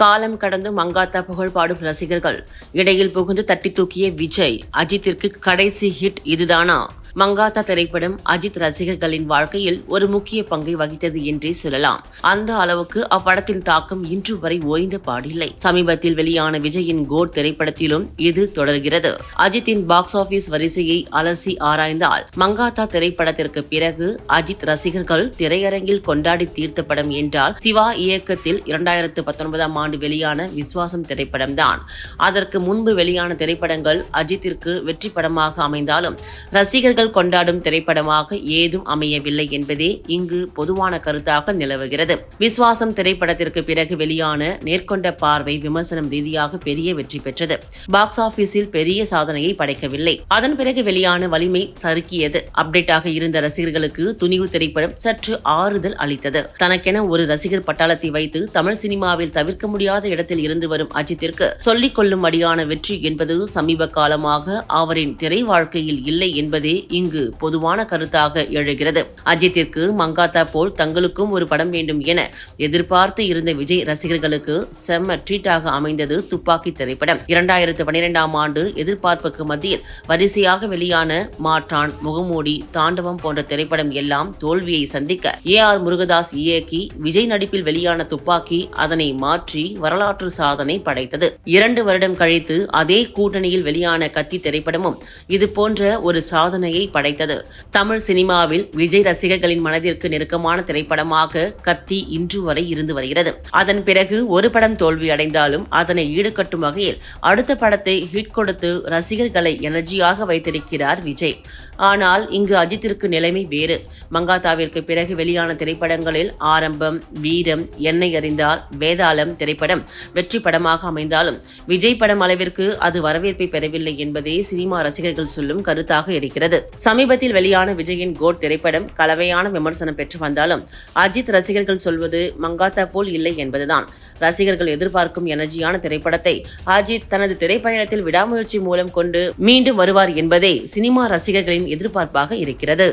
காலம் கடந்து மங்காத்தா புகழ் பாடும் ரசிகர்கள். இடையில் புகுந்து தட்டி தூக்கிய விஜய் அஜித்திற்கு கடைசி ஹிட் இதுதானா? மங்காத்தா திரைப்படம் அஜித் ரசிகர்களின் வாழ்க்கையில் ஒரு முக்கிய பங்கை வகித்தது என்றே சொல்லலாம். அந்த அளவுக்கு அப்படத்தின் தாக்கம் இன்று வரை ஓய்ந்த பாடில்லை. சமீபத்தில் வெளியான விஜயின் கோட் திரைப்படத்திலும் இது தொடர்கிறது. அஜித்தின் பாக்ஸ் ஆபீஸ் வரிசையை அலசி ஆராய்ந்தால் மங்காத்தா திரைப்படத்திற்கு பிறகு அஜித் ரசிகர்கள் திரையரங்கில் கொண்டாடி தீர்த்த படம் என்றால் சிவா இயக்கத்தில் இரண்டாயிரத்து பத்தொன்பதாம் ஆண்டு வெளியான விஸ்வாசம் திரைப்படம்தான். அதற்கு முன்பு வெளியான திரைப்படங்கள் அஜித்திற்கு வெற்றி படமாக அமைந்தாலும் ரசிகர்கள் கொண்டாடும் திரைப்படமாக ஏதும் அமையவில்லை என்பதே இங்கு பொதுவான கருத்தாக நிலவுகிறது. விஸ்வாசம் திரைப்படத்திற்கு பிறகு வெளியான நேர்கொண்ட பார்வை விமர்சனம் ரீதியாக பெரிய வெற்றி பெற்றது. பாக்ஸ் ஆபீஸில் பெரிய சாதனையை படைக்கவில்லை. அதன் பிறகு வெளியான வலிமை சறுக்கியது. அப்டேட்டாக இருந்த ரசிகர்களுக்கு துணிவு திரைப்படம் சற்று ஆறுதல் அளித்தது. தனக்கென ஒரு ரசிகர் பட்டாளத்தை வைத்து தமிழ் சினிமாவில் தவிர்க்க முடியாத இடத்தில் இருந்து வரும் அஜித்திற்கு சொல்லிக் கொள்ளும்படியான வெற்றி என்பது சமீப காலமாக அவரின் திரை வாழ்க்கையில் இல்லை என்பதே இங்கு பொதுவான கருத்தாக எழுகிறது. அஜித்திற்கு மங்காத்தா போல் தங்களுக்கும் ஒரு படம் வேண்டும் என எதிர்பார்த்து இருந்த விஜய் ரசிகர்களுக்கு செம்ம ட்ரீட்டாக அமைந்தது துப்பாக்கி திரைப்படம். இரண்டாயிரத்து பனிரெண்டாம் ஆண்டு எதிர்பார்ப்புக்கு மத்தியில் வரிசையாக வெளியான மாற்றான் முகமூடி தாண்டவம் போன்ற திரைப்படம் எல்லாம் தோல்வியை சந்திக்க ஏ ஆர் முருகதாஸ் இயக்கி விஜய் நடிப்பில் வெளியான துப்பாக்கி அதனை மாற்றி வரலாற்று சாதனை படைத்தது. இரண்டு வருடம் கழித்து அதே கூட்டணியில் வெளியான கத்தி திரைப்படமும் இது போன்ற ஒரு சாதனையை படைத்தது. தமிழ் சினிமாவில் விஜய் ரசிகர்களின் மனதிற்கு நெருக்கமான திரைப்படமாக கத்தி இன்று வரை இருந்து வருகிறது. அதன் பிறகு ஒரு படம் தோல்வி அடைந்தாலும் அதனை ஈடுகட்டும் வகையில் அடுத்த படத்தை ஹிட் கொடுத்து ரசிகர்களை எனர்ஜியாக வைத்திருக்கிறார் விஜய். ஆனால் இங்கு அஜித்திற்கு நிலைமை வேறு. மங்காத்தாவிற்கு பிறகு வெளியான திரைப்படங்களில் ஆரம்பம் வீரம் என்னை அறிந்தால் வேதாளம் திரைப்படம் வெற்றி படமாக அமைந்தாலும் விஜய் படம் அளவிற்கு அது வரவேற்பை பெறவில்லை என்பதே சினிமா ரசிகர்கள் சொல்லும் கருத்தாக இருக்கிறது. சமீபத்தில் வெளியான விஜயின் கோட் திரைப்படம் கலவையான விமர்சனம் பெற்று வந்தாலும் அஜித் ரசிகர்கள் சொல்வது மங்காத்தா போல் இல்லை என்பதுதான். ரசிகர்கள் எதிர்பார்க்கும் எனர்ஜியான திரைப்படத்தை அஜித் தனது திரைப்பயணத்தில் விடாமுயற்சி மூலம் கொண்டு மீண்டும் வருவார் என்பதே சினிமா ரசிகர்களின் எதிர்பார்ப்பாக இருக்கிறது.